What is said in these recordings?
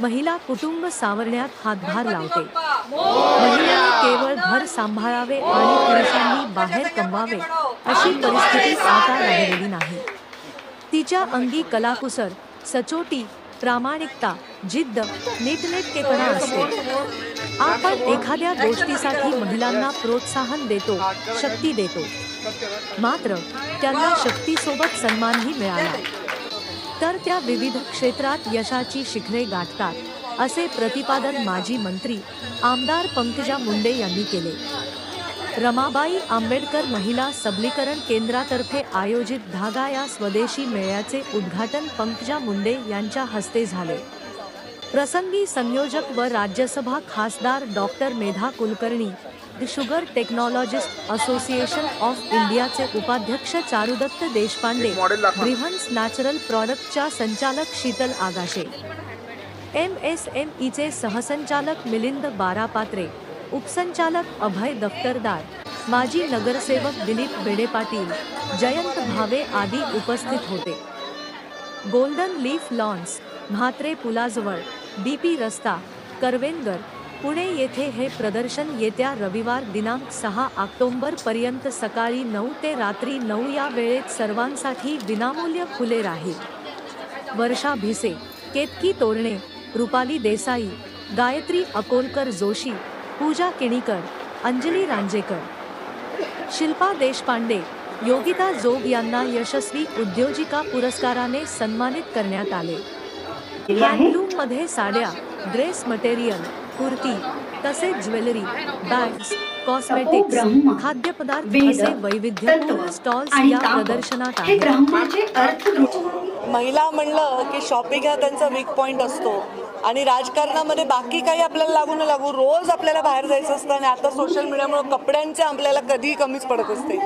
महिला कुटुंब सावरण्यात हातभार लावते. महिलांनी केवळ घर सांभाळावे आणि पुरुषांनी बाहेर कमवावे अशी परिस्थिती आता राहिलेली नाही. तिच्या अंगी कलाकुसर सचोटी प्रामाणिकता जिद्द नीटनेटकेपणा असते. आपण एखाद्या गोष्टीसाठी महिलांना प्रोत्साहन देतो शक्ती देतो. मात्र त्यांना शक्तीसोबत सन्मानही मिळाला. तर त्या विविध क्षेत्रात यशाची शिखरे गाठतात असे प्रतिपादन माजी मंत्री आमदार पंकजा मुंडे यांनी केले. रमाबाई आंबेडकर महिला सबलीकरण केंद्रातर्फे आयोजित धागा या स्वदेशी मेळ्याचे उद्घाटन पंकजा मुंडे यांच्या हस्ते झाले. प्रसंगी संयोजक व राज्यसभा खासदार doctor Medha Kulkarni the sugar technologist association of इंडियाचे उपाध्यक्ष चारुदत्त देशपांडे ब्रिव्हन्स नॅचरल प्रॉडक्टच्या संचालक Sheetal Agashe. M S M ईचे सहसंचालक मिलिंद बारापात्रे उपसंचालक अभय दफ्तरदार माजी नगरसेवक दिलीप बेडे पाटील जयंत भावे आदी उपस्थित होते. गोल्डन लीफ लॉन्स म्हात्रे पुलाजवळ डीपी रस्ता करवेनगर पुणे येथे हे प्रदर्शन येत्या रविवार दिनांक सहा ऑक्टोंबर पर्यंत सकाळी नऊ ते रात्री नऊ या वेळेत सर्वांसाठी विनामूल्य खुले राहील. वर्षा भिसे केतकी तोरणे रुपाली देसाई गायत्री अकोलकर जोशी पूजा किणीकर अंजली रांजेकर. शिल्पा देशपांडे योगिता जोग यांना यशस्वी उद्योजिका पुरस्काराने सन्मानित करण्यात आले. हँडलूममध्ये साड्या ड्रेस मटेरियल कुर्ती तसेच ज्वेलरी बॅग्स कॉस्मेटिक्स खाद्यपदार्थ असे वैविध्यपूर्ण तत्व स्टॉल्स या प्रदर्शनात हे आहेत. ब्रह्माचे अर्थ महिला म्हणलं की शॉपिंग हा त्यांचा वीक पॉईंट असतो. आणि राजकारणामध्ये बाकी काही आपल्याला लागू न लागू रोज आपल्याला बाहेर जायचं असतं आणि आता सोशल मीडियामुळे कपड्यांचे आपल्याला कधीही कमीच पडत असते.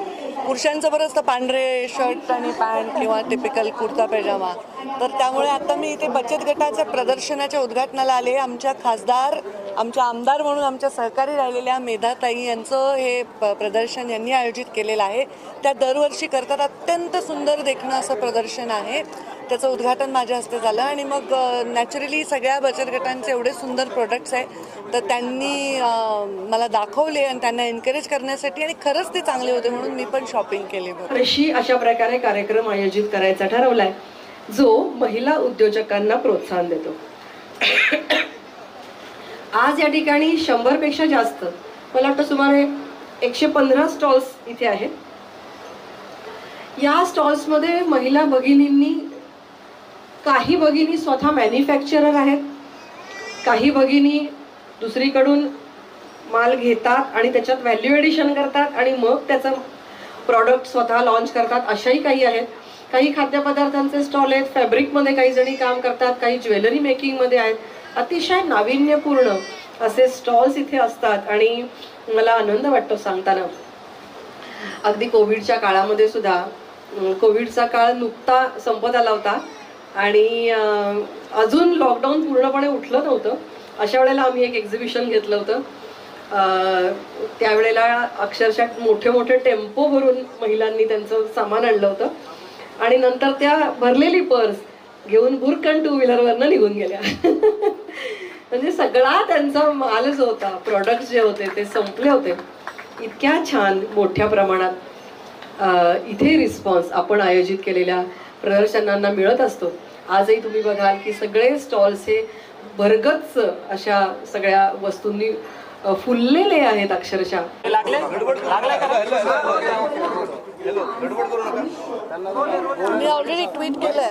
पुरुषांचं बरं असतं पांढरे शर्ट आणि पॅन्ट किंवा टिपिकल कुर्ता पैजामा तर त्यामुळे आता मी इथे बचत गटाच्या प्रदर्शनाच्या उद्घाटनाला आले. आमच्या खासदार आमच्या आमदार म्हणून आमच्या सहकारी राहिलेल्या मेधाताई यांचं हे प- प्रदर्शन यांनी आयोजित केलेलं आहे. त्या दरवर्षी करतात अत्यंत सुंदर देखणं असं प्रदर्शन आहे. त्याचं उद्घाटन माझ्या हस्ते झालं आणि मग नॅचरली सगळ्या बचत गटांचे एवढे सुंदर प्रोडक्ट्स आहे. तर त्यांनी मला दाखवले आणि त्यांना एनकरेज करण्यासाठी आणि खरंच ते चांगले होते म्हणून मी पण शॉपिंग केली वर्षी अशा प्रकारे कार्यक्रम आयोजित करायचा ठरवलाय जो महिला उद्योजकांना प्रोत्साहन देतो. आज या ठिकाणी शंभरपेक्षा जास्त मला वाटतं सुमारे एकशे पंधरा स्टॉल्स इथे आहेत. या स्टॉल्समध्ये महिला भगिनींनी काही भगिनी स्वतः मॅन्युफॅक्चरर आहेत काही भगिनी दुसरीकडून माल घेतात आणि त्याच्यात व्हॅल्यू एडिशन करतात आणि मग त्याचं प्रॉडक्ट स्वतः लॉन्च करतात अशाही काही आहेत. काही खाद्यपदार्थांचे स्टॉल आहेत फॅब्रिकमध्ये काही जणी काम करतात काही ज्वेलरी मेकिंगमध्ये आहेत. अतिशय नाविन्यपूर्ण असे स्टॉल्स इथे असतात आणि मला आनंद वाटतो सांगताना. अगदी कोविडच्या काळामध्ये सुद्धा कोविडचा काळ नुकता संपत आला होता आणि अजून लॉकडाऊन पूर्णपणे उठलं नव्हतं. अशा वेळेला आम्ही एक एक्झिबिशन घेतलं होतं. त्यावेळेला अक्षरशः मोठे मोठे टेम्पो भरून महिलांनी त्यांचं सामान आणलं होतं. आणि नंतर त्या भरलेली पर्स घेऊन भुरकन टू व्हीलरवरनं निघून गेल्या. म्हणजे सगळा त्यांचा माल जो होता. प्रॉडक्ट्स जे होते ते संपले होते. इतक्या छान मोठ्या प्रमाणात इथे रिस्पॉन्स आपण आयोजित केलेल्या प्रदर्शनांना मिळत असतो. आजही तुम्ही बघाल की सगळे स्टॉल्स हे भरगच अशा सगळ्या वस्तूंनी फुललेले आहेत अक्षरशः. मी ऑलरेडी ट्विट केलं